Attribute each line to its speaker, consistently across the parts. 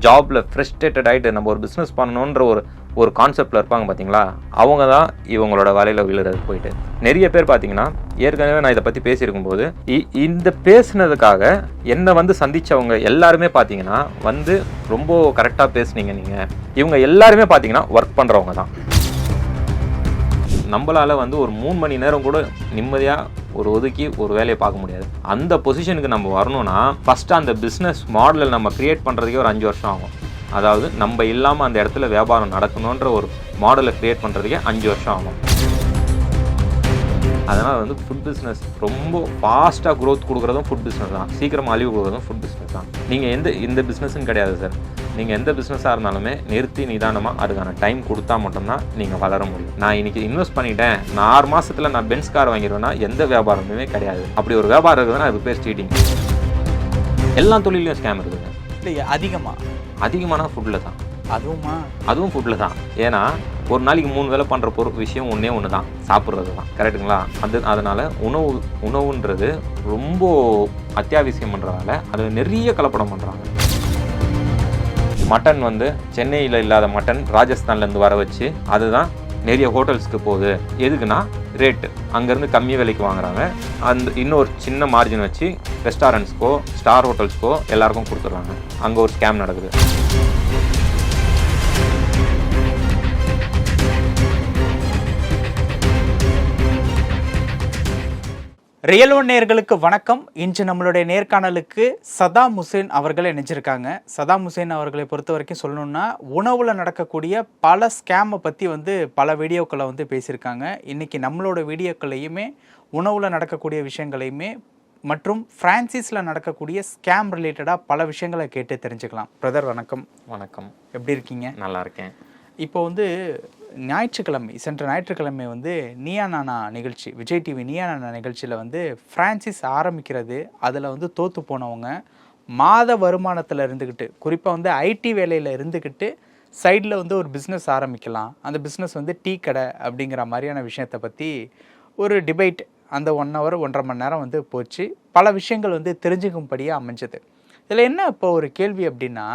Speaker 1: ஜாப்பில் ஃப்ரெஸ்ட்ரேட்டட் ஆகிட்டு நம்ம ஒரு பிஸ்னஸ் பண்ணணுன்ற ஒரு ஒரு கான்செப்டில் இருப்பாங்க பார்த்தீங்களா அவங்க தான் இவங்களோட வலையில் விழுறது போயிட்டு. நிறைய பேர் பார்த்தீங்கன்னா ஏற்கனவே நான் இதை பற்றி பேசியிருக்கும்போது இ- இந்த பேசுனதுக்காக என்னை வந்து சந்தித்தவங்க எல்லாருமே பார்த்தீங்கன்னா வந்து ரொம்ப கரெக்டாக பேசுனீங்க நீங்கள் இவங்க எல்லாருமே பார்த்தீங்கன்னா ஒர்க் பண்ணுறவங்க தான். நம்மளால வந்து ஒரு மூணு மணி நேரம் கூட நிம்மதியாக ஒரு ஒதுக்கி ஒரு வேலையை பார்க்க முடியாது. அந்த பொசிஷனுக்கு நம்ம வரணும்னா ஃபஸ்ட்டு அந்த பிஸ்னஸ் மாடலை நம்ம க்ரியேட் பண்ணுறதுக்கே ஒரு அஞ்சு வருஷம் ஆகும். அதாவது நம்ம இல்லாமல் அந்த இடத்துல வியாபாரம் நடக்கணுன்ற ஒரு மாடலை க்ரியேட் பண்ணுறதுக்கே அஞ்சு வருஷம் ஆகும். அதனால் வந்து ஃபுட் பிஸ்னஸ் ரொம்ப ஃபாஸ்ட்டாக growth கொடுக்குறதும் ஃபுட் பிஸ்னஸ் தான். சீக்கிரமாக அழிவு கொடுக்குறதும் ஃபுட் பிஸ்னஸ் தான். நீங்கள் எந்த இந்த பிஸ்னஸ்ன்னு கிடையாது சார் நீங்கள் எந்த பிஸ்னஸாக இருந்தாலுமே நிறுத்தி நிதானமாக அதுக்கான டைம் கொடுத்தா மட்டும்தான் நீங்கள் வளர முடியும். நான் இன்னைக்கு இன்வெஸ்ட் பண்ணிட்டேன். நான் ஆறு மாசத்துல நான் பென்ஸ் கார் வாங்கிடுவேன்னா எந்த வியாபாரமுமே கிடையாது. அப்படி ஒரு வியாபாரம் இருக்குதுன்னா அது பேர் சீட்டிங் எல்லா தொழிலையும் ஸ்கேம் இருக்குதுங்க.
Speaker 2: இல்லை அதிகமா?
Speaker 1: அதிகமான ஃபுட்டில் தான்.
Speaker 2: அதுவுமா?
Speaker 1: அதுவும் ஃபுட்டில் தான். ஏன்னா ஒரு நாளைக்கு மூணு வேளை பண்ணுற பொரு விஷயம் ஒன்றே ஒன்று தான் சாப்பிட்றது தான் கரெக்டுங்களா அது அதனால் உணவு உணவுன்றது ரொம்ப அத்தியாவசியம் பண்ணுறதால அதில் நிறைய கலப்படம் பண்ணுறாங்க மட்டன் வந்து சென்னையில் இல்லாத மட்டன் ராஜஸ்தான்லேருந்து வர வச்சு அதுதான் நிறைய ஹோட்டல்ஸ்க்கு போகுது. எதுக்குன்னா ரேட்டு அங்கேருந்து கம்மி விலைக்கு வாங்குறாங்க. அந்த இன்னொரு சின்ன மார்ஜின் வச்சு ரெஸ்டாரண்ட்ஸ்க்கோ ஸ்டார் ஹோட்டல்ஸ்க்கோ எல்லாருக்கும் கொடுத்துட்றாங்க. அங்கே ஒரு ஸ்கேம் நடக்குது.
Speaker 2: ரியல் ஒன் நேர்களுக்கு வணக்கம். இன்று நம்மளுடைய நேர்காணலுக்கு சதாம் ஹுசேன் அவர்கள் இணைஞ்சிருக்காங்க. சதாம் ஹுசேன் அவர்களை பொறுத்த வரைக்கும் சொல்லணும்னா உணவுல நடக்கக்கூடிய பல ஸ்கேமை பற்றி வந்து பல வீடியோக்களை வந்து பேசியிருக்காங்க. இன்னைக்கு நம்மளோட வீடியோக்களையுமே உணவுல நடக்கக்கூடிய விஷயங்களையுமே மற்றும் ஃப்ரான்சிஸில் நடக்கக்கூடிய ஸ்கேம் ரிலேட்டடாக பல விஷயங்களை கேட்டு தெரிஞ்சுக்கலாம். பிரதர் வணக்கம்.
Speaker 1: வணக்கம்.
Speaker 2: எப்படி இருக்கீங்க?
Speaker 1: நல்லா இருக்கேன்.
Speaker 2: இப்போ வந்து ஞாயிற்றுக்கிழமை சென்ற ஞாயிற்றுக்கிழமை வந்து நீயா நானா நிகழ்ச்சி விஜய் டிவி நியா நானா நிகழ்ச்சியில் வந்து ஃப்ரான்சிஸ் ஆரம்பிக்கிறது. அதில் வந்து தோற்று போனவங்க மாத வருமானத்தில் இருந்துக்கிட்டு குறிப்பாக வந்து ஐடி வேலையில் இருந்துக்கிட்டு சைடில் வந்து ஒரு பிஸ்னஸ் ஆரம்பிக்கலாம். அந்த பிஸ்னஸ் வந்து டீ கடை அப்படிங்கிற மாதிரியான விஷயத்தை பற்றி ஒரு டிபேட் அந்த ஒன் ஹவர் ஒன்றரை மணி நேரம் வந்து போச்சு. பல விஷயங்கள் வந்து தெரிஞ்சுக்கும்படியாக அமைஞ்சது. இதில் என்ன இப்போ ஒரு கேள்வி அப்படின்னா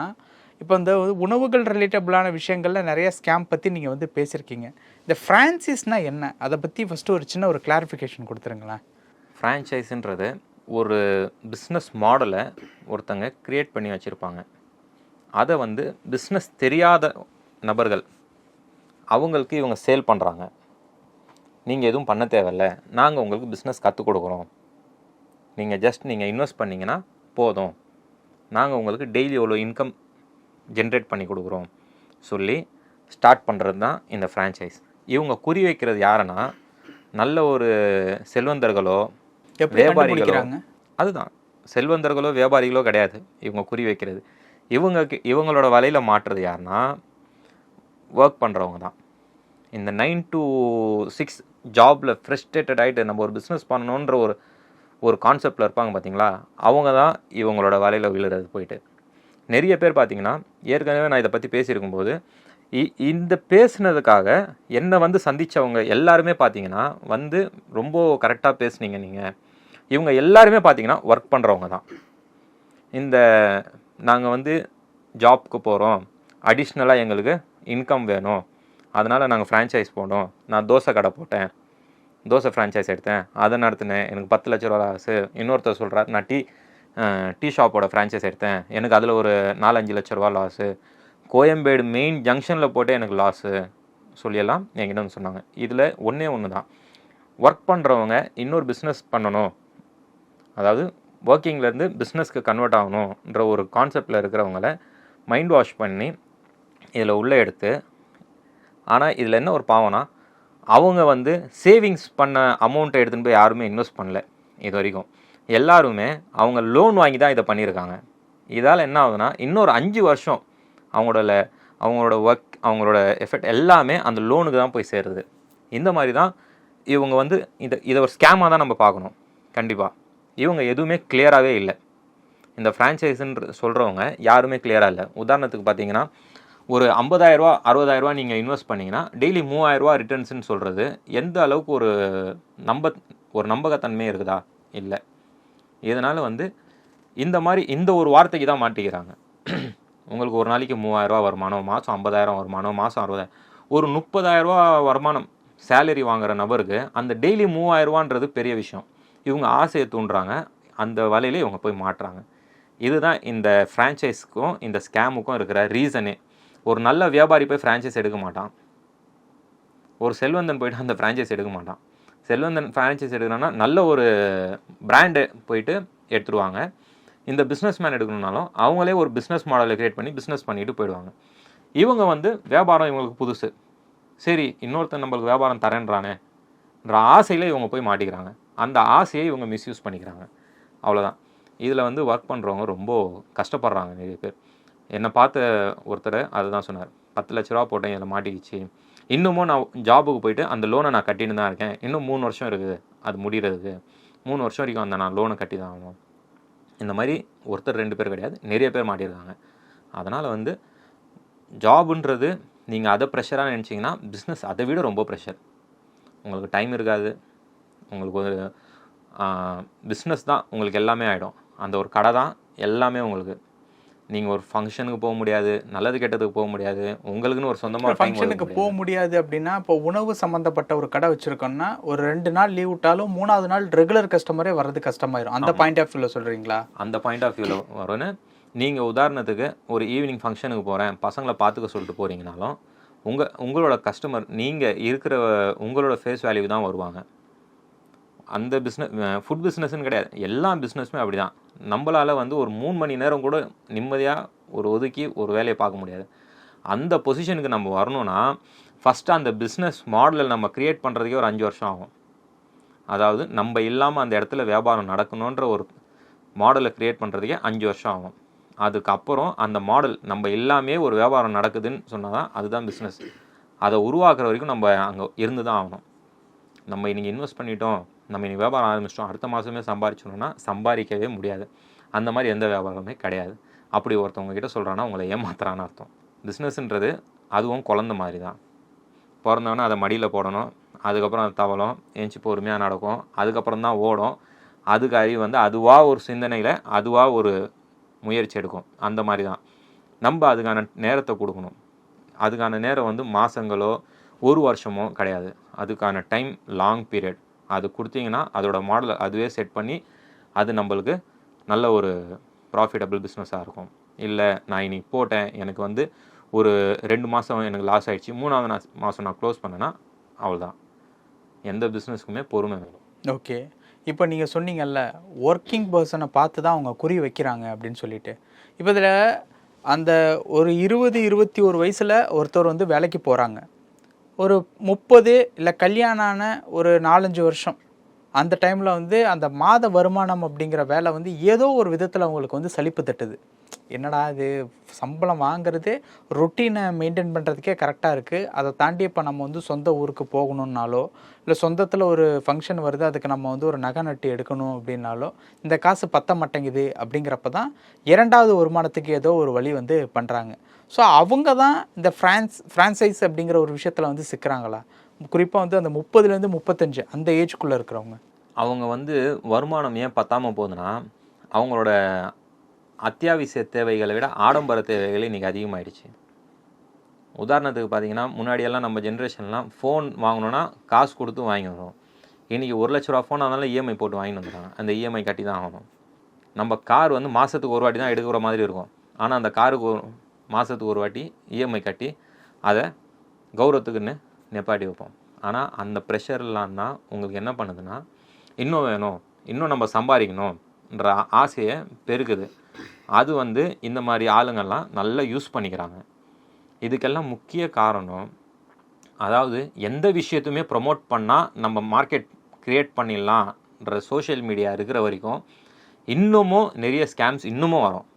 Speaker 2: இப்போ இந்த உணவுகள் ரிலேட்டபிளான விஷயங்களில் நிறைய ஸ்கேம் பற்றி நீங்கள் வந்து பேசியிருக்கீங்க. இந்த ஃப்ரான்சைஸ்னால் என்ன? அதை பற்றி ஃபஸ்ட்டு ஒரு சின்ன ஒரு கிளாரிஃபிகேஷன் கொடுத்துருங்களேன்.
Speaker 1: ஃப்ரான்ச்சைஸுன்றது ஒரு பிஸ்னஸ் மாடலை ஒருத்தங்க க்ரியேட் பண்ணி வச்சுருப்பாங்க. அதை வந்து பிஸ்னஸ் தெரியாத நபர்கள் அவங்களுக்கு இவங்க சேல் பண்ணுறாங்க நீங்கள் எதுவும் பண்ண தேவையில்ல. நாங்கள் உங்களுக்கு பிஸ்னஸ் கற்றுக் கொடுக்குறோம். நீங்கள் ஜஸ்ட் நீங்கள் இன்வெஸ்ட் பண்ணிங்கன்னா போதும். நாங்கள் உங்களுக்கு டெய்லி எவ்வளோ இன்கம் ஜென்ரேட் பண்ணி கொடுக்குறோம் சொல்லி ஸ்டார்ட் பண்ணுறது தான் இந்த ஃப்ரான்ச்சைஸ் இவங்க குறி வைக்கிறது யாருன்னா நல்ல ஒரு செல்வந்தர்களோ வியாபாரிகளோ அதுதான். செல்வந்தர்களோ வியாபாரிகளோ கிடையாது. இவங்க குறி வைக்கிறது. இவங்க இவங்களோட வலையில் மாட்டுறது யாருன்னா ஒர்க் பண்ணுறவங்க தான். இந்த நைன் to சிக்ஸ் ஜாபில் ஃப்ரஸ்ட்ரேட்டட் ஆகிட்டு நம்ம ஒரு பிஸ்னஸ் பண்ணணுன்ற ஒரு ஒரு கான்செப்டில் இருப்பாங்க பார்த்தீங்களா அவங்க தான் இவங்களோட வலையில் விழுறது போயிட்டு. நிறைய பேர் பார்த்தீங்கன்னா ஏற்கனவே நான் இதை பற்றி பேசியிருக்கும்போது இ- இந்த பேசுனதுக்காக என்னை வந்து சந்தித்தவங்க எல்லாருமே பார்த்தீங்கன்னா வந்து ரொம்ப கரெக்டாக பேசுனீங்க நீங்கள் இவங்க எல்லாருமே பார்த்தீங்கன்னா ஒர்க் பண்ணுறவங்க தான். இந்த நாங்கள் வந்து ஜாப்க்கு போகிறோம் அடிஷ்னலாக எங்களுக்கு இன்கம் வேணும். அதனால் நாங்கள் ஃப்ரான்ச்சைஸ் போனோம். நான் தோசை கடை போட்டேன். தோசை ஃப்ரான்ச்சைஸ் எடுத்தேன். அதை நடத்தினேன். எனக்கு பத்து லட்ச ரூபா ஆசு. இன்னொருத்தர் சொல்கிறார் நான் டீ டீ ஷாப்போட ஃப்ரான்ச்சைஸ் எடுத்தேன். எனக்கு அதில் ஒரு நாலஞ்சு லட்ச ரூபா லாஸு கோயம்பேடு மெயின் ஜங்ஷனில் போட்டு எனக்கு லாஸு சொல்லியெல்லாம் என்கிட்ட வந்து சொன்னாங்க. இதில் ஒன்றே ஒன்று தான் ஒர்க் பண்ணுறவங்க இன்னொரு பிஸ்னஸ் பண்ணணும். அதாவது ஒர்க்கிங்லேருந்து பிஸ்னஸ்க்கு கன்வெர்ட் ஆகணுன்ற ஒரு கான்செப்டில் இருக்கிறவங்கள மைண்ட் வாஷ் பண்ணி இதில் உள்ளே எடுத்து ஆனால் இதில் என்ன ஒரு பாவம்னா அவங்க வந்து சேவிங்ஸ் பண்ண அமௌண்ட்டை எடுத்துன்னு போய் யாருமே இன்வெஸ்ட் பண்ணல. இது வரைக்கும். எல்லாருமே அவங்க லோன் வாங்கி தான் இதை பண்ணியிருக்காங்க. இதால் என்ன ஆகுதுன்னா இன்னொரு அஞ்சு வருஷம் அவங்களோட அவங்களோட ஒர்க் அவங்களோட எஃபெக்ட் எல்லாமே அந்த லோனுக்கு தான் போய் சேருது. இந்த மாதிரி தான் இவங்க வந்து இதை இதை ஒரு ஸ்கேமாக தான் நம்ம பார்க்கணும். கண்டிப்பாக இவங்க எதுவுமே கிளியராகவே இல்லை. இந்த ஃப்ரான்ச்சைஸுன்ற சொல்கிறவங்க யாருமே கிளியராக இல்லை. உதாரணத்துக்கு பார்த்தீங்கன்னா ஒரு ஐம்பதாயிரரூவா அறுபதாயிரரூவா நீங்கள் இன்வெஸ்ட் பண்ணீங்கன்னா டெய்லி மூவாயிரரூவா ரிட்டர்ன்ஸ்னு சொல்கிறது எந்த அளவுக்கு ஒரு நம்ப ஒரு நம்பகத்தன்மை இருக்குதா? இல்லை. இதனால் வந்து இந்த மாதிரி இந்த ஒரு வார்த்தைக்கு தான் மாட்டிக்கிறாங்க. உங்களுக்கு ஒரு நாளைக்கு மூவாயிரரூவா வருமானம் மாதம் ஐம்பதாயிரம் வருமானம் மாதம் அறுபதாயிரம். ஒரு முப்பதாயிரரூவா வருமானம் சேலரி வாங்குற நபருக்கு அந்த டெய்லி மூவாயிரரூவான்றது பெரிய விஷயம். இவங்க ஆசையை தூண்டுறாங்க அந்த வலையில இவங்க போய் மாட்டுறாங்க. இதுதான் இந்த ஃப்ரான்ச்சைஸ்க்கும் இந்த ஸ்கேமுக்கும் இருக்கிற ரீசனே ஒரு நல்ல வியாபாரி போய் ஃப்ரான்ச்சைஸ் எடுக்க மாட்டான். ஒரு செல்வந்தன் போய்ட்டு அந்த ஃப்ரான்ச்சைஸ் எடுக்க மாட்டான். செல்வந்தன் ஃப்ரான்ச்சைஸ் எடுக்கணும்னா நல்ல ஒரு பிராண்டு போயிட்டு எடுத்துருவாங்க. இந்த பிஸ்னஸ் மேன் எடுக்கணும்னாலும் அவங்களே ஒரு பிஸ்னஸ் மாடலை க்ரியேட் பண்ணி பிஸ்னஸ் பண்ணிட்டு போயிடுவாங்க. இவங்க வந்து வியாபாரம் இவங்களுக்கு புதுசு. சரி இன்னொருத்தன் நம்மளுக்கு வியாபாரம் தரேன்றானேன்ற ஆசையில் இவங்க போய் மாட்டிக்கிறாங்க. அந்த ஆசையை இவங்க மிஸ்யூஸ் பண்ணிக்கிறாங்க. அவ்வளோதான் இதில் வந்து ஒர்க் பண்ணுறவங்க ரொம்ப கஷ்டப்படுறாங்க நிறைய பேர். என்னை பார்த்த ஒருத்தர் அதுதான் சொன்னார். பத்து லட்ச ரூபா போட்டேன் இதில் மாட்டிக்கிச்சு. இன்னமும் நான் ஜாபுக்கு போயிட்டு அந்த லோனை நான் கட்டின்னு தான் இருக்கேன். இன்னும் மூணு வருஷம் இருக்குது அது முடிகிறதுக்கு மூணு வருஷம் வரைக்கும் அந்த நான் லோனை கட்டி தான் ஆகணும். இந்த மாதிரி ஒருத்தர் ரெண்டு பேர் கிடையாது. நிறைய பேர் மாட்டியிருக்காங்க. அதனால் வந்து ஜாபுன்றது நீங்கள் அதை ப்ரெஷராக நினச்சிங்கன்னா பிஸ்னஸ் அதை விட ரொம்ப ப்ரெஷர் உங்களுக்கு டைம் இருக்காது. உங்களுக்கு ஒரு பிஸ்னஸ் தான். உங்களுக்கு எல்லாமே ஆகிடும் அந்த ஒரு கடை தான் எல்லாமே உங்களுக்கு. நீங்கள் ஒரு ஃபங்க்ஷனுக்கு போக முடியாது நல்லது கெட்டதுக்கு போக முடியாது உங்களுக்குன்னு ஒரு சொந்தமாக
Speaker 2: ஃபங்க்ஷனுக்கு போக முடியாது அப்படின்னா இப்போ உணவு சம்மந்தப்பட்ட ஒரு கடை வச்சிருக்கோம்னா ஒரு ரெண்டு நாள் லீவ் விட்டாலும் மூணாவது நாள் ரெகுலர் கஸ்டமரே வர்றது கஷ்டமாயிரும். அந்த பாயிண்ட் ஆஃப் வியூவில் சொல்றீங்களா?
Speaker 1: அந்த பாயிண்ட் ஆஃப் வியூவில் வரும்னு நீங்கள் உதாரணத்துக்கு ஒரு ஈவினிங் ஃபங்க்ஷனுக்கு போகிறேன் பசங்களை பார்த்துக்க சொல்லிட்டு போகிறீங்கனாலும் உங்கள் உங்களோட கஸ்டமர் நீங்கள் இருக்கிற உங்களோட ஃபேஸ் வேல்யூ தான் வருவாங்க. அந்த பிஸ்னஸ் ஃபுட் பிஸ்னஸ்னு கிடையாது. எல்லா பிஸ்னஸுமே அப்படி தான் நம்மளால் வந்து ஒரு மூணு மணி நேரம் கூட நிம்மதியாக ஒரு ஒதுக்கி ஒரு வேலையை பார்க்க முடியாது. அந்த பொசிஷனுக்கு நம்ம வரணும்னா ஃபஸ்ட்டு அந்த பிஸ்னஸ் மாடலை நம்ம க்ரியேட் பண்ணுறதுக்கே ஒரு அஞ்சு வருஷம் ஆகும். அதாவது நம்ம இல்லாமல் அந்த இடத்துல வியாபாரம் நடக்கணுன்ற ஒரு மாடலை க்ரியேட் பண்ணுறதுக்கே அஞ்சு வருஷம் ஆகும். அதுக்கப்புறம் அந்த மாடல் நம்ம எல்லாமே ஒரு வியாபாரம் நடக்குதுன்னு சொன்னால் தான் அதுதான் பிஸ்னஸ் அதை உருவாக்குற வரைக்கும் நம்ம அங்கே இருந்து தான் ஆகணும். நம்ம இன்றைக்கி இன்வெஸ்ட் பண்ணிட்டோம். நம்ம இனி வியாபாரம் ஆரம்பிச்சிட்டோம் அடுத்த மாதமே சம்பாரிச்சோன்னா சம்பாதிக்கவே முடியாது. அந்த மாதிரி எந்த வியாபாரமே கிடையாது. அப்படி ஒருத்தவங்க கிட்ட சொல்கிறான்னா உங்களை ஏமாத்துறான்னு அர்த்தம். பிஸ்னஸ்ன்றது அதுவும் குழந்த மாதிரி தான். பிறந்தவொடனே அதை மடியில் போடணும் அதுக்கப்புறம் அது தவளும் ஏஞ்சி பொறுமையாக நடக்கும் அதுக்கப்புறம் தான் ஓடும். அதுக்கு அறிவு வந்து அதுவாக ஒரு சிந்தனையில் அதுவாக ஒரு முயற்சி எடுக்கும். அந்த மாதிரி தான். நம்ம அதுக்கான நேரத்தை கொடுக்கணும். அதுக்கான நேரம் வந்து மாதங்களோ ஒரு வருஷமோ கிடையாது. அதுக்கான டைம் லாங் பீரியட் அது கொடுத்தீங்கன்னா அதோட மாடலை அதுவே செட் பண்ணி அது நம்மளுக்கு நல்ல ஒரு ப்ராஃபிட்டபிள் பிஸ்னஸாக இருக்கும். இல்லை நான் இன்னைக்கு போட்டேன் எனக்கு வந்து ஒரு ரெண்டு மாதம் எனக்கு லாஸ் ஆகிடுச்சு மூணாவது நான் மாதம் நான் க்ளோஸ் பண்ணேன்னா அவ்வளோதான் எந்த பிஸ்னஸ்க்குமே பொறுமை வேணும்.
Speaker 2: ஓகே. இப்போ நீங்கள் சொன்னீங்கல்ல ஒர்க்கிங் பர்சனை பார்த்து தான் அவங்க குறி வைக்கிறாங்க அப்படின்னு சொல்லிட்டு. இப்போ இதில் அந்த ஒரு இருபது இருபத்தி ஒரு வயசில் ஒருத்தர் வந்து வேலைக்கு போகிறாங்க ஒரு முப்பது இல்லை கல்யாணம் ஆன ஒரு நாலஞ்சு வருஷம். அந்த டைமில் வந்து அந்த மாத வருமானம் அப்படிங்கிற வேலை வந்து ஏதோ ஒரு விதத்தில் அவங்களுக்கு வந்து சலிப்பு தட்டுது. என்னடா இது? சம்பளம் வாங்குறது ரொட்டீனை மெயின்டைன் பண்ணுறதுக்கே கரெக்டாக இருக்குது அதை தாண்டி இப்போ நம்ம வந்து சொந்த ஊருக்கு போகணுன்னாலோ இல்லை சொந்தத்தில் ஒரு ஃபங்க்ஷன் வருது அதுக்கு நம்ம வந்து ஒரு நகை நட்டு எடுக்கணும் அப்படின்னாலோ இந்த காசு பத்த மாட்டேங்குது அப்படிங்கிறப்ப தான் இரண்டாவது வருமானத்துக்கு ஏதோ ஒரு வழி வந்து பண்ணுறாங்க ஸோ அவங்க தான் இந்த ஃப்ரான்ஸ் ஃப்ரான்சைஸ் அப்படிங்கிற ஒரு விஷயத்தில் வந்து சிக்கிறாங்களா? குறிப்பாக வந்து அந்த முப்பதுலேருந்து முப்பத்தஞ்சு அந்த ஏஜ்குள்ளே இருக்கிறவங்க.
Speaker 1: அவங்க வந்து வருமானம் ஏன் பத்தாமல் போகுதுன்னா அவங்களோட அத்தியாவசிய தேவைகளை விட ஆடம்பர தேவைகள் இன்றைக்கி அதிகமாகிடுச்சு உதாரணத்துக்கு பார்த்தீங்கன்னா முன்னாடியெல்லாம் நம்ம ஜென்ரேஷன்லாம் ஃபோன் வாங்கணுன்னா காசு கொடுத்து வாங்கி வரும். இன்றைக்கி ஒரு லட்ச ரூபா ஃபோன் அதனால இஎம்ஐ போட்டு வாங்கிட்டு வந்துடுறாங்க. அந்த இஎம்ஐ கட்டி தான் ஆகணும். நம்ம கார் வந்து மாதத்துக்கு ஒரு வாட்டி தான் எடுக்கிற மாதிரி இருக்கும். ஆனால் அந்த காருக்கு மாதத்துக்கு ஒரு வாட்டி இஎம்ஐ கட்டி அதை கௌரவத்துக்குன்னு நெப்பாட்டி வைப்போம். ஆனால் அந்த ப்ரெஷர்லாம் தான் உங்களுக்கு என்ன பண்ணுதுன்னா இன்னும் வேணும் இன்னும் நம்ம சம்பாதிக்கணும்ன்ற ஆசையை பெருக்குது. அது வந்து இந்த மாதிரி ஆளுங்கள்லாம் நல்லா யூஸ் பண்ணிக்கிறாங்க. இதுக்கெல்லாம் முக்கிய காரணம் அதாவது எந்த விஷயத்தையுமே ப்ரொமோட் பண்ணால் நம்ம மார்க்கெட் க்ரியேட் பண்ணிடலாம்ன்ற சோஷியல் மீடியா இருக்கிற வரைக்கும் இன்னமும் நிறைய ஸ்கேம்ஸ் இன்னமும் வரும்.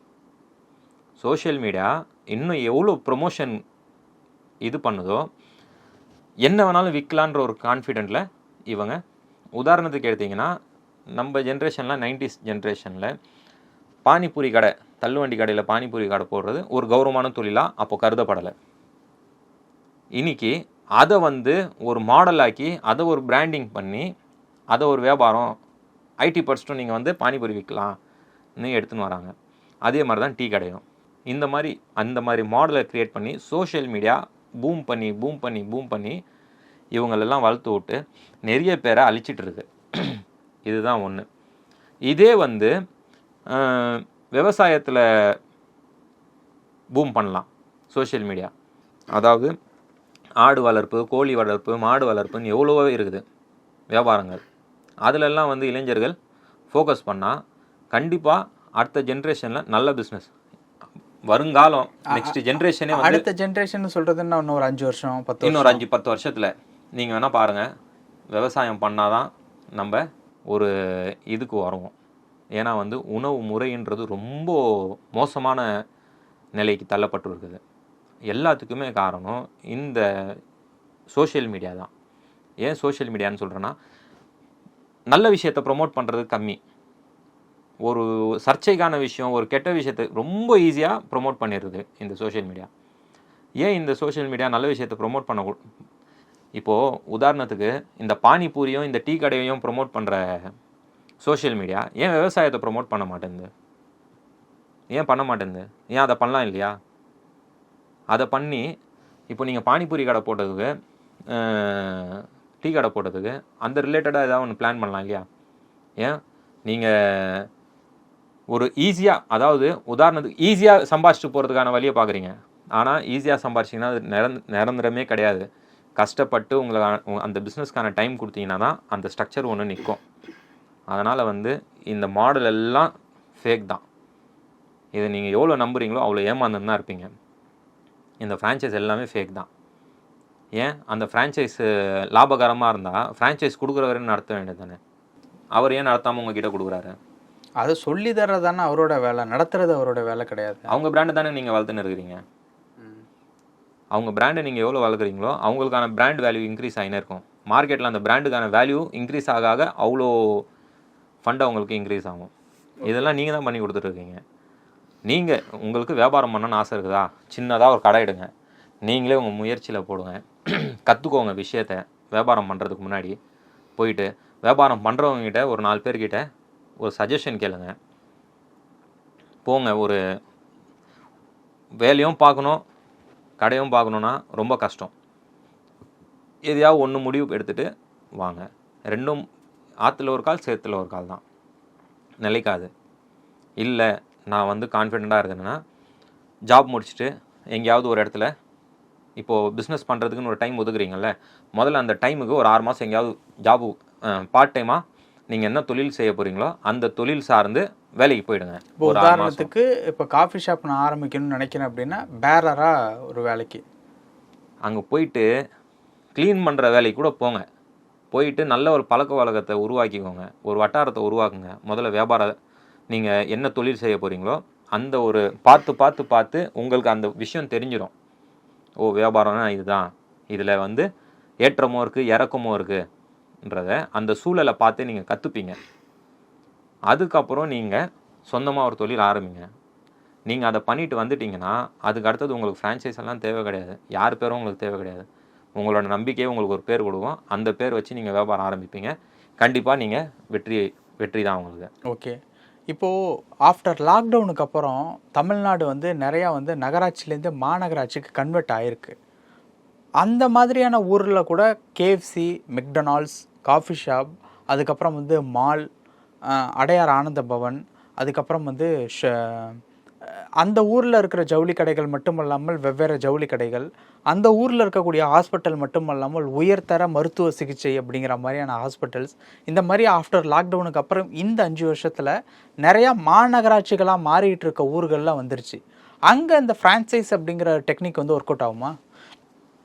Speaker 1: சோஷியல் மீடியா இன்னும் எவ்வளோ ப்ரொமோஷன் இது பண்ணுதோ என்ன வேணாலும் விற்கலான்ற ஒரு கான்ஃபிடென்ட்டில் இவங்க உதாரணத்துக்கு எடுத்தீங்கன்னா நம்ம ஜென்ரேஷனில் நைன்டிஸ் ஜென்ரேஷனில் பானிபூரி கடை தள்ளுவண்டி கடையில் பானிபூரி கடை போடுறது ஒரு கௌரவமான தொழிலாக அப்போ கருதப்படலை. இன்னைக்கு அதை வந்து ஒரு மாடலாக்கி அதை ஒரு பிராண்டிங் பண்ணி அதை ஒரு வியாபாரம் ஐடி படிச்சிட்டும் நீங்கள் வந்து பானிபூரி விற்கலாம்னு எடுத்துன்னு வராங்க. அதே மாதிரி தான் டீ கடையும். இந்த மாதிரி அந்த மாதிரி மாடலை க்ரியேட் பண்ணி சோஷியல் மீடியா பூம் பண்ணி பூம் பண்ணி பூம் பண்ணி இவங்களெல்லாம் வளர்த்து விட்டு நிறைய பேரை அழிச்சிட்ருக்கு இதுதான் ஒன்று இதே வந்து விவசாயத்தில் பூம் பண்ணலாம் சோஷியல் மீடியா அதாவது ஆடு வளர்ப்பு கோழி வளர்ப்பு மாடு வளர்ப்புன்னு எவ்வளோவோ இருக்குது வியாபாரங்கள். அதிலெல்லாம் வந்து இளைஞர்கள் ஃபோக்கஸ் பண்ணால் கண்டிப்பாக அடுத்த ஜென்ரேஷனில் நல்ல பிஸ்னஸ் வருங்காலம். நெக்ஸ்ட் ஜென்ரேஷனே
Speaker 2: அடுத்த ஜென்ரேஷன் சொல்றதுன்னா இன்னும் ஒரு அஞ்சு வருஷம் பத்து
Speaker 1: இன்னொரு அஞ்சு பத்து வருஷத்தில். நீங்கள் வேணால் பாருங்கள் விவசாயம் பண்ணாதான் நம்ம ஒரு இதுக்கு வருவோம். ஏன்னா வந்து உணவு முறைன்றது ரொம்ப மோசமான நிலைக்கு தள்ளப்பட்டு இருக்குது எல்லாத்துக்குமே காரணம் இந்த சோஷியல் மீடியா தான். ஏன் சோஷியல் மீடியான்னு சொல்கிறேன்னா நல்ல விஷயத்தை ப்ரொமோட் பண்ணுறது கம்மி. ஒரு சர்ச்சைக்கான விஷயம் ஒரு கெட்ட விஷயத்தை ரொம்ப ஈஸியாக ப்ரொமோட் பண்ணிடுது இந்த சோஷியல் மீடியா ஏன் இந்த சோஷியல் மீடியா நல்ல விஷயத்தை ப்ரொமோட் பண்ண இப்போது உதாரணத்துக்கு இந்த பானிபூரியும் இந்த டீ கடையையும் ப்ரொமோட் பண்ணுற சோஷியல் மீடியா ஏன் விவசாயத்தை ப்ரொமோட் பண்ண மாட்டேங்குது? ஏன் பண்ண மாட்டேங்குது? ஏன் அதை பண்ணலாம் இல்லையா? அதை பண்ணி இப்போ நீங்கள் பானிபூரி கடை போட்டதுக்கு டீ கடை போட்டதுக்கு அந்த ரிலேட்டடாக ஏதாவது ஒன்று பிளான் பண்ணலாம் இல்லையா? ஏன்? நீங்கள் ஒரு ஈஸியாக அதாவது உதாரணத்துக்கு ஈஸியாக சம்பாதிச்சுட்டு போகிறதுக்கான வழியை பார்க்குறீங்க. ஆனால் ஈஸியாக சம்பாதிச்சிங்கன்னா அது நிரந் நிரந்தரமே கிடையாது. கஷ்டப்பட்டு உங்களுக்கு அந்த பிஸ்னஸ்க்கான டைம் கொடுத்தீங்கன்னா தான் அந்த ஸ்ட்ரக்சர் ஒன்று நிற்கும் அதனால் வந்து இந்த மாடல் எல்லாம் ஃபேக் தான். இதை நீங்கள் எவ்வளோ நம்புறீங்களோ அவ்வளோ ஏமாந்துன்னு தான் இருப்பீங்க. இந்த ஃப்ரான்ச்சைஸ் எல்லாமே ஃபேக் தான். ஏன்? அந்த ஃப்ரான்ச்சைஸ் லாபகரமாக இருந்தால் ஃப்ரான்ச்சைஸ் கொடுக்குறவரையும் நடத்த வேண்டியது தானே. அவர் ஏன் நடத்தாமல் உங்ககிட்ட கொடுக்குறாரு?
Speaker 2: அதை சொல்லி தர்றதானே அவரோட வேலை நடத்துறது அவரோட வேலை கிடையாது.
Speaker 1: அவங்க பிராண்டை தானே நீங்கள் வளர்த்துன்னு இருக்கிறீங்க? அவங்க பிராண்டை நீங்கள் எவ்வளோ வளர்க்குறீங்களோ அவங்களுக்கான பிராண்ட் வேல்யூ இன்க்ரீஸ் ஆகினே இருக்கும். மார்க்கெட்டில் அந்த பிராண்டுக்கான வேல்யூ இன்க்ரீஸ் ஆக ஆக அவ்வளோ ஃபண்ட் அவங்களுக்கு இன்க்ரீஸ் ஆகும். இதெல்லாம் நீங்கள் தான் பண்ணி கொடுத்துட்ருக்கீங்க நீங்கள் உங்களுக்கு வியாபாரம் பண்ணணும்னு ஆசை இருக்குதா? சின்னதாக ஒரு கடை எடுங்க. நீங்களே உங்கள் முயற்சியில் போடுங்க. கற்றுக்கோங்க விஷயத்த. வியாபாரம் பண்ணுறதுக்கு முன்னாடி போயிட்டு வியாபாரம் பண்ணுறவங்ககிட்ட ஒரு நாலு பேர்கிட்ட ஒரு சஜஷன் கேளுங்க. போங்க ஒரு வேலையும் பார்க்கணும் கடையும் பார்க்கணுன்னா ரொம்ப கஷ்டம். எதையாவது ஒன்று முடிவு எடுத்துகிட்டு வாங்க. ரெண்டும் ஆற்றுல ஒரு கால் சேத்துல ஒரு கால் தான். நிலைக்காது. இல்லை நான் வந்து கான்ஃபிடெண்ட்டாக இருக்கேன்னா ஜாப் முடிச்சுட்டு எங்கேயாவது ஒரு இடத்துல இப்போது பிஸ்னஸ் பண்ணுறதுக்குன்னு ஒரு டைம் ஒதுக்குறீங்கல்ல முதல்ல அந்த டைமுக்கு ஒரு ஆறு மாதம் எங்கேயாவது ஜாபு பார்ட் டைமாக நீங்கள் என்ன தொழில் செய்ய போகிறீங்களோ அந்த தொழில் சார்ந்து வேலைக்கு போயிடுங்க.
Speaker 2: இப்போ உதாரணத்துக்கு இப்போ காஃபி ஷாப் நான் ஆரம்பிக்கணும்னு நினைக்கிறேன் அப்படின்னா பேரரா ஒரு வேலைக்கு.
Speaker 1: அங்கே போயிட்டு க்ளீன் பண்ணுற வேலைக்கு கூட போங்க. போயிட்டு நல்ல ஒரு பழக்க வழக்கத்தை உருவாக்கிக்கோங்க. ஒரு வட்டாரத்தை உருவாக்குங்க. முதல்ல வியாபாரம் நீங்கள் என்ன தொழில் செய்ய போகிறீங்களோ அந்த ஒரு பார்த்து பார்த்து பார்த்து உங்களுக்கு அந்த விஷயம் தெரிஞ்சிடும் ஓ வியாபாரம்னா இதுதான். இதில் வந்து ஏற்றமோ இருக்குது இறக்கமோ இருக்குன்றத அந்த சூழலை பார்த்து நீங்கள் கற்றுப்பீங்க அதுக்கப்புறம் நீங்கள் சொந்தமாக ஒரு தொழில் ஆரம்பிங்க. நீங்கள் அதை பண்ணிட்டு வந்துட்டீங்கன்னா அதுக்கு அடுத்தது உங்களுக்கு ஃப்ரான்ச்சைஸ் எல்லாம் தேவை கிடையாது. யார் பேரும் உங்களுக்கு தேவை கிடையாது. உங்களோட நம்பிக்கையே உங்களுக்கு ஒரு பேர் கொடுக்கும். அந்த பேர் வச்சு நீங்கள் வியாபாரம் ஆரம்பிப்பீங்க. கண்டிப்பாக நீங்கள் வெற்றி வெற்றி தான் உங்களுக்கு.
Speaker 2: ஓகே. இப்போது ஆஃப்டர் லாக்டவுனுக்கு அப்புறம் தமிழ்நாடு வந்து நிறையா வந்து நகராட்சிலேருந்து மாநகராட்சிக்கு கன்வெர்ட் ஆயிருக்கு. அந்த மாதிரியான ஊரில் கூட கேஎஃப்சி மெக்டொனால்ட்ஸ் காஃபி ஷாப் அதுக்கப்புறம் வந்து மால் அடையார் ஆனந்த பவன் அதுக்கப்புறம் வந்து ஷ- அந்த ஊரில் இருக்கிற ஜவுளி கடைகள் மட்டுமல்லாமல் வெவ்வேறு ஜவுளி கடைகள் அந்த ஊரில் இருக்கக்கூடிய ஹாஸ்பிட்டல் மட்டுமல்லாமல் உயர்தர மருத்துவ சிகிச்சை அப்படிங்கிற மாதிரியான ஹாஸ்பிட்டல்ஸ் இந்த மாதிரி ஆஃப்டர் லாக்டவுனுக்கு அப்புறம் இந்த அஞ்சு வருஷத்தில் நிறையா மாநகராட்சிகளாக மாறிட்டு இருக்க ஊர்கள்லாம் வந்துருச்சு. அங்கே இந்த ஃப்ரான்ச்சைஸ் அப்படிங்கிற டெக்னிக் வந்து ஒர்க் அவுட் ஆகுமா?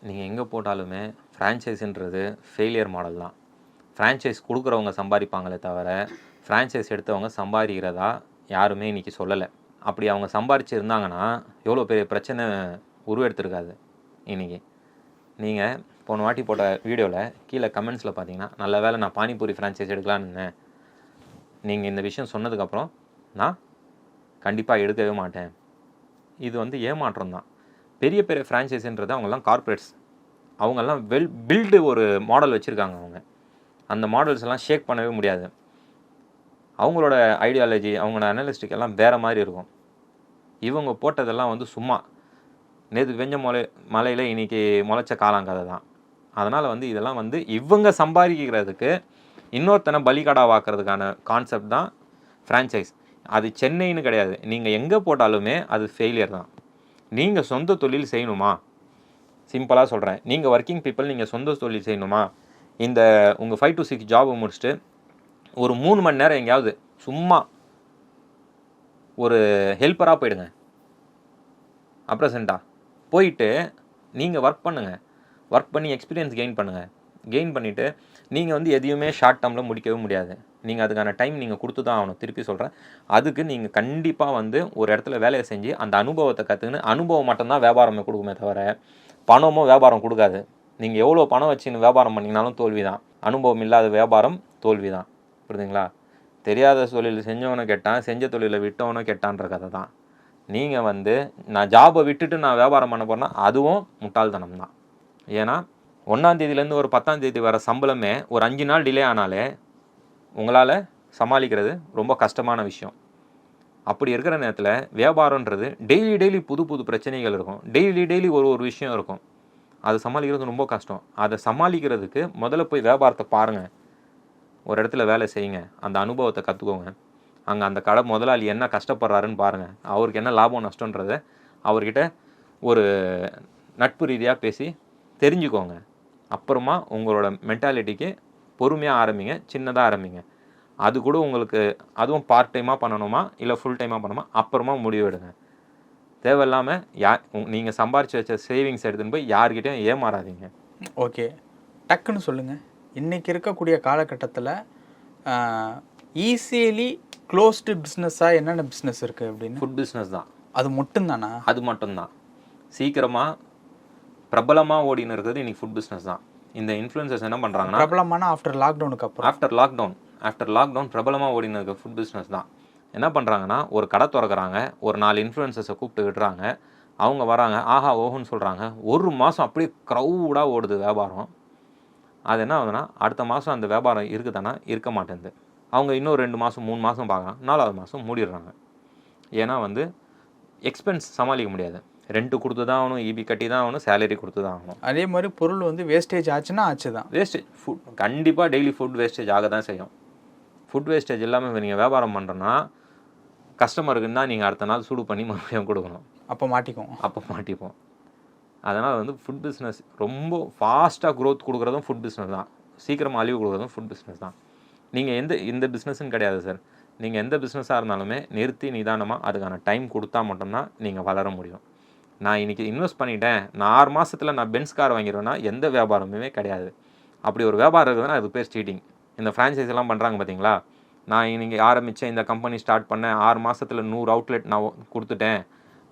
Speaker 1: நீங்கள் எங்கே போட்டாலுமே ஃப்ரான்ச்சைஸுன்றது ஃபெயிலியர் மாடல் தான். ஃப்ரான்ச்சைஸ் கொடுக்குறவங்க சம்பாதிப்பாங்களே தவிர ஃப்ரான்ச்சைஸ் எடுத்தவங்க சம்பாதிக்கிறதா யாருமே இன்றைக்கி சொல்லலை. அப்படி அவங்க சம்பாரிச்சிருந்தாங்கன்னா எவ்வளோ பெரிய பிரச்சனை உருவெடுத்திருக்காது இன்றைக்கி நீங்கள் போன வாட்டி போட்ட வீடியோவில் கீழே கமெண்ட்ஸில் பார்த்தீங்கன்னா நல்ல வேளை நான் பானிபூரி ஃப்ரான்ச்சைஸ் எடுக்கலான்னு இருந்தேன் நீங்கள் இந்த விஷயம் சொன்னதுக்கப்புறம் நான் கண்டிப்பாக எடுக்கவே மாட்டேன். இது வந்து ஏமாற்றம் தான். பெரிய பெரிய ஃப்ரான்ச்சைஸின்றது அவங்கெல்லாம் கார்ப்பரேட்ஸ் அவங்கெல்லாம் வெல் பில்டு ஒரு மாடல் வச்சுருக்காங்க அவங்க. அந்த மாடல்ஸ் எல்லாம் ஷேக் பண்ணவே முடியாது. அவங்களோட ஐடியாலஜி அவங்களோட அனலிஸ்டிக் எல்லாம் வேறு மாதிரி இருக்கும். இவங்க போட்டதெல்லாம் வந்து சும்மா. நேற்று வெஞ்ச மலை மலையில் இன்னைக்கு முளைச்ச காலாங்கதை தான். அதனால் வந்து இதெல்லாம் வந்து இவங்க சம்பாதிக்கிறதுக்கு இன்னொருத்தனை பலிகடா வாக்குறதுக்கான கான்செப்ட் தான் ஃப்ரான்ச்சைஸ் அது சென்னைன்னு கிடையாது. நீங்கள் எங்கே போட்டாலுமே அது ஃபெயிலியர் தான். நீங்கள் சொந்த தொழில் செய்யணுமா? சிம்பிளாக சொல்கிறேன் நீங்கள் ஒர்க்கிங் பீப்புள் நீங்கள் சொந்த தொழில் செய்யணுமா? இந்த உங்கள் ஃபைவ் டு சிக்ஸ் ஜாபை முடிச்சுட்டு ஒரு மூணு மணி நேரம் எங்கேயாவது சும்மா ஒரு ஹெல்ப்பராக போயிடுங்க. அப்ரசண்ட்டாக போயிட்டு நீங்கள் ஒர்க் பண்ணுங்கள் ஒர்க் பண்ணி எக்ஸ்பீரியன்ஸ் கெயின் பண்ணுங்கள் கெயின் பண்ணிவிட்டு நீங்கள் வந்து எதையுமே ஷார்ட் டேர்மில் முடிக்கவே முடியாது. நீங்கள் அதுக்கான டைம் நீங்கள் கொடுத்து தான் ஆகணும். திருப்பி சொல்கிறேன் அதுக்கு நீங்கள் கண்டிப்பாக வந்து ஒரு இடத்துல வேலையை செஞ்சு அந்த அனுபவத்தை கற்றுக்கின்னு அனுபவம் மட்டும்தான் வியாபாரமே கொடுக்குமே தவிர பணமோ வியாபாரம் கொடுக்காது. நீங்கள் எவ்வளோ பணம் வச்சுன்னு வியாபாரம் பண்ணிங்கனாலும் தோல்வி தான் அனுபவம் இல்லாத வியாபாரம் தோல்வி தான் புரியுதுங்களா? தெரியாத தொழில் செஞ்சவனை கெட்டான் செஞ்ச தொழிலை விட்டவனும் கெட்டான்ற கதை தான் நீங்கள் வந்து நான் ஜாபை விட்டுட்டு நான் வியாபாரம் பண்ண போறேன்னா அதுவும் முட்டாள்தனம் தான் ஏன்னா ஒன்றாந்தேதியிலேருந்து ஒரு பத்தாந்தேதி வர சம்பளமே ஒரு அஞ்சு நாள் டிலே ஆனாலே உங்களால் சமாளிக்கிறது ரொம்ப கஷ்டமான விஷயம். அப்படி இருக்கிற நேரத்தில் வியாபாரன்றது டெய்லி டெய்லி புது புது பிரச்சனைகள் இருக்கும். டெய்லி டெய்லி ஒரு ஒரு விஷயம் இருக்கும். அதை சமாளிக்கிறது ரொம்ப கஷ்டம். அதை சமாளிக்கிறதுக்கு முதல்ல போய் வியாபாரத்தை பாருங்கள் ஒரு இடத்துல வேலை செய்யுங்க. அந்த அனுபவத்தை கற்றுக்கோங்க அங்கே அந்த கடை முதலாளி என்ன கஷ்டப்படுறாருன்னு பாருங்கள் அவருக்கு என்ன லாபம் நஷ்டன்றதை அவர்கிட்ட ஒரு நட்பு ரீதியாக பேசி தெரிஞ்சுக்கோங்க. அப்புறமா உங்களோட மென்டாலிட்டிக்கு பொறுமையாக ஆரம்பிங்க. சின்னதாக ஆரம்பிங்க. அது கூட உங்களுக்கு அதுவும் பார்ட் டைமாக பண்ணணுமா? இல்லை ஃபுல் டைமாக பண்ணணுமா? அப்புறமா முடிவெடுங்க தேவையில்லாமல் யா நீங்கள் சம்பாரிச்சு வச்ச சேவிங்ஸ் எடுத்துன்னு போய் யார்கிட்டயும் ஏமாறாதீங்க.
Speaker 2: ஓகே. டக்குன்னு சொல்லுங்கள் இன்றைக்கி இருக்கக்கூடிய காலகட்டத்தில் ஈஸியலி க்ளோஸ்டு பிஸ்னஸாக என்னென்ன பிஸ்னஸ் இருக்குது அப்படின்னு?
Speaker 1: ஃபுட் பிஸ்னஸ் தான்.
Speaker 2: அது மட்டும்தானா?
Speaker 1: அது மட்டும்தான். சீக்கிரமாக பிரபலமாக ஓடின்னு இருக்கிறது இன்னைக்கு ஃபுட் பிஸ்னஸ் தான். இந்த இன்ஃப்ளூயன்சர்ஸ் என்ன பண்ணுறாங்கன்னா
Speaker 2: பிரபலமான ஆஃப்டர் லாக்டவுனுக்கு அப்புறம்.
Speaker 1: ஆஃப்டர் லாக்டவுன் ஆஃப்டர் லாக்டவுன் பிரபலமாக இருக்க ஃபுட் பிஸ்னஸ் தான். என்ன பண்ணுறாங்கன்னா ஒரு கடை திறக்கறாங்க ஒரு நாலு இன்ஃப்ளூயன்சர்ஸை கூப்பிட்டு விடுறாங்க அவங்க வராங்க ஆஹா ஓஹோன்னு சொல்கிறாங்க ஒரு மாதம் அப்படியே க்ரௌடாக ஓடுது வியாபாரம். அது என்ன ஆகுதுன்னா அடுத்த மாதம் அந்த வியாபாரம் இருக்குதானா? இருக்க மாட்டேங்குது அவங்க இன்னும் ரெண்டு மாதம் மூணு மாதம் பார்க்குறாங்க. நாலாவது மாதம் மூடிடுறாங்க. ஏன்னா வந்து எக்ஸ்பென்ஸ் சமாளிக்க முடியாது. ரெண்ட்டு கொடுத்து தான் ஆகணும் இபி கட்டி தான் ஆகணும் சேலரி கொடுத்து தான் ஆகணும்.
Speaker 2: அதே மாதிரி பொருள் வந்து வேஸ்டேஜ் ஆச்சுன்னா ஆச்சு தான்
Speaker 1: வேஸ்டேஜ் ஃபுட் கண்டிப்பாக டெய்லி ஃபுட் வேஸ்டேஜ் ஆக தான் செய்யும் ஃபுட் வேஸ்டேஜ் இல்லாமல் நீங்கள் வியாபாரம் பண்ணுறோன்னா கஸ்டமருக்கு தான் நீங்கள் அடுத்த நாள் சூடு பண்ணி மறுபடியும் கொடுக்கணும்.
Speaker 2: அப்போ மாட்டிக்கும்
Speaker 1: அப்போ மாட்டிப்போம். அதனால் வந்து ஃபுட் பிஸ்னஸ் ரொம்ப ஃபாஸ்ட்டாக growth கொடுக்குறதும் ஃபுட் பிஸ்னஸ் தான். சீக்கிரமாக அழிவு கொடுக்குறதும் ஃபுட் பிஸ்னஸ் தான். நீங்கள் எந்த இந்த பிஸ்னஸ்ன்னு கிடையாது சார் நீங்கள் எந்த பிஸ்னஸாக இருந்தாலுமே நிறுத்தி நிதானமாக அதுக்கான டைம் கொடுத்தா மட்டும்தான் நீங்கள் வளர முடியும். நான் இன்றைக்கி இன்வெஸ்ட் பண்ணிட்டேன். நான் ஆறு மாசத்துல நான் பென்ஸ் கார் வாங்கிடுவேன்னா எந்த வியாபாரமுமே கிடையாது. அப்படி ஒரு வியாபாரம் இருக்குதுன்னா அது பேர் சீட்டிங் இந்த franchise எல்லாம் பண்ணுறாங்க பார்த்தீங்களா நான் இன்றைக்கி ஆரம்பித்தேன் இந்த கம்பெனி ஸ்டார்ட் பண்ணேன். ஆறு மாதத்தில் நூறு அவுட்லெட் நான் கொடுத்துட்டேன்.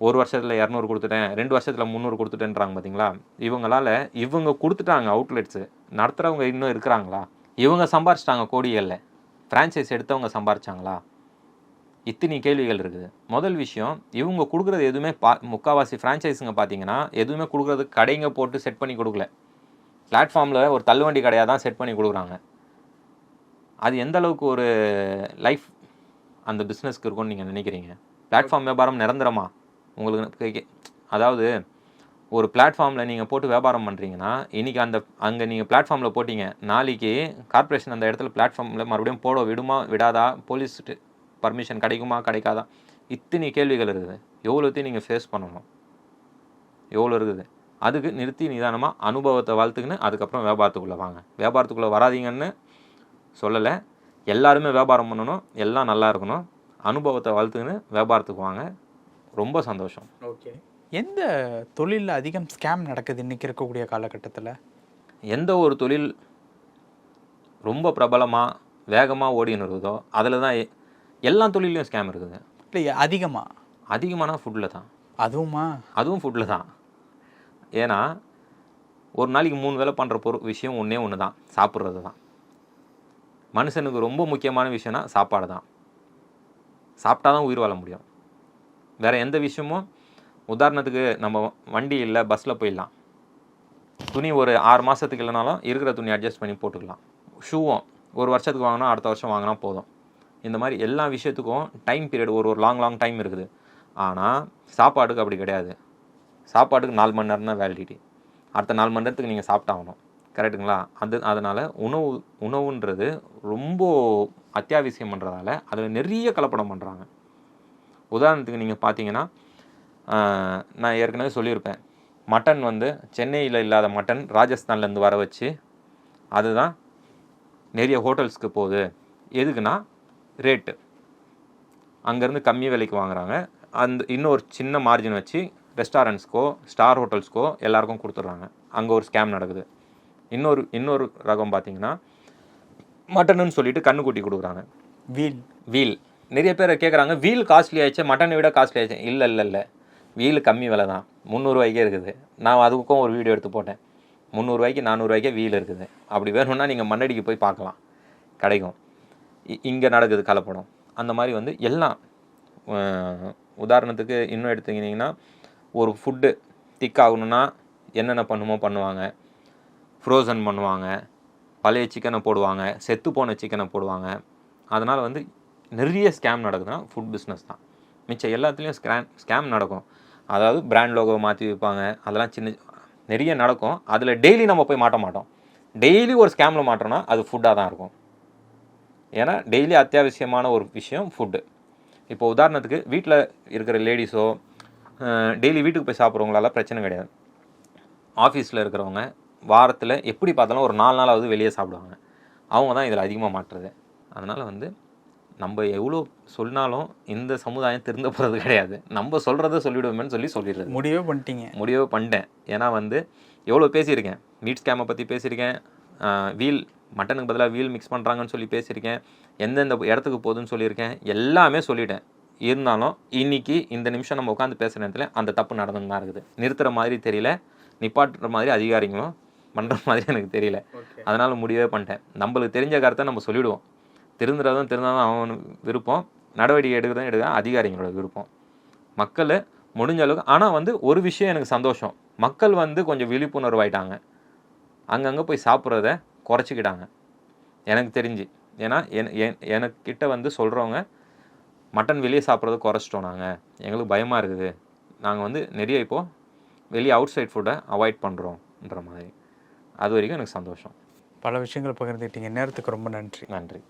Speaker 1: ஒரு வருஷத்தில் இரநூறு கொடுத்துட்டேன். ரெண்டு வருஷத்தில் முந்நூறு கொடுத்துட்டேன்றாங்க பார்த்தீங்களா இவங்களால இவங்க கொடுத்துட்டாங்க அவுட்லெட்ஸு நடத்துகிறவங்க இன்னும் இருக்கிறாங்களா? இவங்க சம்பாரிச்சிட்டாங்க கோடிகளில். ஃப்ரான்ச்சைஸ் எடுத்தவங்க சம்பாரிச்சாங்களா? இத்தனை கேள்விகள் இருக்குது. முதல் விஷயம் இவங்க கொடுக்குறது எதுவுமே பா முக்கால்வாசி ஃப்ரான்ச்சைஸுங்க பார்த்தீங்கன்னா எதுவுமே கொடுக்குறது கடைங்க போட்டு செட் பண்ணி கொடுக்கல. பிளாட்ஃபார்மில் ஒரு தள்ளுவண்டி கடையாக தான் செட் பண்ணி கொடுக்குறாங்க. அது எந்த அளவுக்கு ஒரு லைஃப் அந்த பிஸ்னஸ்க்கு இருக்கும்னு நீங்கள் நினைக்கிறீங்க? பிளாட்ஃபார்ம் வியாபாரம் நிரந்தரமா? உங்களுக்கு அதாவது ஒரு பிளாட்ஃபார்மில் நீங்கள் போட்டு வியாபாரம் பண்ணுறீங்கன்னா இன்றைக்கி அந்த அங்கே நீங்கள் பிளாட்ஃபார்மில் போட்டிங்க நாளைக்கு கார்ப்பரேஷன் அந்த இடத்துல பிளாட்ஃபார்மில் மறுபடியும் போட விடுமா விடாதா? போலீஸ் பர்மிஷன் கிடைக்குமா கிடைக்காதா? இத்தனை கேள்விகள் இருக்குது. எவ்வளோத்தையும் நீங்கள் ஃபேஸ் பண்ணணும். எவ்வளோ இருக்குது? அதுக்கு நிறுத்தி நிதானமாக அனுபவத்தை வளர்த்துக்கின்னு அதுக்கப்புறம் வியாபாரத்துக்குள்ளே வாங்க. வியாபாரத்துக்குள்ளே வராதீங்கன்னு சொல்லலை. எல்லாருமே வியாபாரம் பண்ணணும். எல்லாம் நல்லா இருக்கணும். அனுபவத்தை வளர்த்துக்கின்னு வியாபாரத்துக்கு வாங்க. ரொம்ப சந்தோஷம்.
Speaker 2: ஓகே. எந்த தொழிலில் அதிகம் ஸ்கேம் நடக்குது இன்னைக்கு இருக்கக்கூடிய காலகட்டத்தில்?
Speaker 1: எந்த ஒரு தொழில் ரொம்ப பிரபலமாக வேகமாக ஓடின்னு இருக்குதோ அதில் தான் எல்லா தொழிலையும் ஸ்கேம் இருக்குது.
Speaker 2: இல்லை அதிகமாக
Speaker 1: அதிகமான ஃபுட்டில் தான்.
Speaker 2: அதுவுமா?
Speaker 1: அதுவும் ஃபுட்டில் தான். ஏன்னா ஒரு நாளைக்கு மூணு வேளை பண்ணுற பொரு விஷயம் ஒன்றே ஒன்று தான் சாப்பிட்றது தான். மனுஷனுக்கு ரொம்ப முக்கியமான விஷயம்னா சாப்பாடு தான். சாப்பிட்டா தான் உயிர் வாழ முடியும். வேறு எந்த விஷயமும் உதாரணத்துக்கு நம்ம வண்டி இல்லை பஸ்ஸில் போயிடலாம். துணி ஒரு ஆறு மாதத்துக்கு இல்லைனாலும் இருக்கிற துணி அட்ஜஸ்ட் பண்ணி போட்டுக்கலாம். ஷூவும் ஒரு வருஷத்துக்கு வாங்கினா அடுத்த வருஷம் வாங்கினா போதும். இந்த மாதிரி எல்லா விஷயத்துக்கும் டைம் பீரியட் ஒரு ஒரு லாங் லாங் டைம் இருக்குது. ஆனால் சாப்பாடுக்கு அப்படி கிடையாது. சாப்பாட்டுக்கு நாலு மணி நேரம் தான் வேலிடிட்டி அடுத்த நாலு மணி நேரத்துக்கு நீங்கள் சாப்பிட்டாகணும். கரெக்டுங்களா அது அதனால் உணவு உணவுன்றது ரொம்ப அத்தியாவசியம் பண்ணுறதால அதில் நிறைய கலப்படம் பண்ணுறாங்க உதாரணத்துக்கு நீங்கள் பார்த்தீங்கன்னா நான் ஏற்கனவே சொல்லியிருப்பேன். மட்டன் வந்து சென்னையில் இல்லாத மட்டன் ராஜஸ்தான்லேருந்து வர வச்சு அதுதான் நிறைய ஹோட்டல்ஸ்க்கு போகுது. எதுக்குன்னா ரேட்டு. அங்கேருந்து கம்மி விலைக்கு வாங்குறாங்க. அந்த இன்னொரு சின்ன மார்ஜின் வச்சு ரெஸ்டாரண்ட்ஸ்க்கோ ஸ்டார் ஹோட்டல்ஸ்க்கோ எல்லாருக்கும் கொடுத்துட்றாங்க. அங்கே ஒரு ஸ்கேம் நடக்குது. இன்னொரு இன்னொரு ரகம் பார்த்தீங்கன்னா மட்டனுன்னு சொல்லிட்டு கண்ணுக்குட்டி கொடுக்குறாங்க.
Speaker 2: வீல்.
Speaker 1: வீல். நிறைய பேர் கேட்குறாங்க வீல் காஸ்ட்லி ஆயிடுச்சு மட்டனை விட காஸ்ட்லி ஆயிடுச்சு. இல்லை இல்லை இல்லை. வீல் கம்மி விலை தான். முந்நூறுவாய்க்கே இருக்குது. நான் அதுக்கும் ஒரு வீடியோ எடுத்து போட்டேன். முந்நூறுவாய்க்கு நானூறுவாய்க்கே வீல் இருக்குது. அப்படி வேணும்னா நீங்கள் மண்ணடிக்கு போய் பார்க்கலாம். கிடைக்கும். இங்கே நடக்குது கலப்படம். அந்த மாதிரி வந்து எல்லாம் உதாரணத்துக்கு இன்னும் எடுத்துக்கிட்டிங்கன்னா ஒரு ஃபுட்டு திக் ஆகணும்னா என்னென்ன பண்ணுமோ பண்ணுவாங்க. ஃப்ரோசன் பண்ணுவாங்க. பழைய சிக்கனை போடுவாங்க. செத்து போன சிக்கனை போடுவாங்க. அதனால் வந்து நிறைய ஸ்கேம் நடக்குதுன்னா ஃபுட் பிஸ்னஸ் தான். மிச்சம் எல்லாத்துலேயும் ஸ்கேம் ஸ்கேம் நடக்கும். அதாவது பிராண்ட் லோகோ மாற்றி வைப்பாங்க. அதெல்லாம் சின்ன நிறைய நடக்கும். அதில் டெய்லி நம்ம போய் மாட்ட மாட்டோம். டெய்லி ஒரு ஸ்கேமில் மாட்டோம்னா அது ஃபுட்டாக தான் இருக்கும். ஏன்னா டெய்லி அத்தியாவசியமான ஒரு விஷயம் ஃபுட்டு இப்போ உதாரணத்துக்கு வீட்டில் இருக்கிற லேடிஸோ டெய்லி வீட்டுக்கு போய் சாப்பிட்றவங்களால பிரச்சனை கிடையாது. ஆஃபீஸில் இருக்கிறவங்க வாரத்தில் எப்படி பார்த்தாலும் ஒரு நாலு நாளாவது வெளியே சாப்பிடுவாங்க. அவங்க தான் இதில் அதிகமாக மாட்டுறது. அதனால் வந்து நம்ம எவ்வளோ சொன்னாலும் இந்த சமுதாயம் திருந்த போகிறது கிடையாது. நம்ம சொல்கிறத சொல்லிவிடுவோமேன்னு சொல்லி சொல்லிடுறது.
Speaker 2: முடிவே பண்ணிட்டீங்க.
Speaker 1: முடிவே பண்ணிட்டேன். ஏன்னா வந்து எவ்வளோ பேசியிருக்கேன். மீட் ஸ்கேமை பற்றி பேசியிருக்கேன். வீல் மட்டனுக்கு பதிலாக வீல் மிக்ஸ் பண்ணுறாங்கன்னு சொல்லி பேசியிருக்கேன். எந்தெந்த இடத்துக்கு போகுதுன்னு சொல்லியிருக்கேன். எல்லாமே சொல்லிட்டேன். இருந்தாலும் இன்னைக்கு இந்த நிமிஷம் நம்ம உட்காந்து பேசுகிற நேரத்தில் அந்த தப்பு நடந்துன்னு தான் இருக்குது. நிறுத்துற மாதிரி தெரியல. நிப்பாட்டுற மாதிரி அதிகாரிங்களும் பண்ணுற மாதிரி எனக்கு தெரியல. அதனால் முடிவே பண்ணிட்டேன். நம்மளுக்கு தெரிஞ்ச கருத்தை நம்ம சொல்லிவிடுவோம் திருந்துறதும் திருந்தாலும் அவன் விருப்பம். நடவடிக்கை எடுக்கிறதும் எடுக்க அதிகாரிங்களோட விருப்பம். மக்கள் முடிஞ்ச அளவுக்கு ஆனால் வந்து ஒரு விஷயம் எனக்கு சந்தோஷம். மக்கள் வந்து கொஞ்சம் விழிப்புணர்வு ஆயிட்டாங்க அங்கங்கே போய் சாப்பிட்றத குறைச்சிக்கிட்டாங்க. எனக்கு தெரிஞ்சு. ஏன்னா என் என்- எனக்கிட்ட வந்து சொல்கிறவங்க மட்டன் வெளியே சாப்பிட்றத குறைச்சிட்டோம் நாங்கள் எங்களுக்கு பயமாக இருக்குது. நாங்கள் வந்து நிறைய இப்போது வெளியே அவுட் சைட் ஃபுட்டை அவாய்ட் பண்ணுறோன்ற மாதிரி. அது வரைக்கும் எனக்கு சந்தோஷம்.
Speaker 2: பல விஷயங்கள் பகிர்ந்துக்கிட்டீங்க நேரத்துக்கு ரொம்ப நன்றி.
Speaker 1: நன்றி.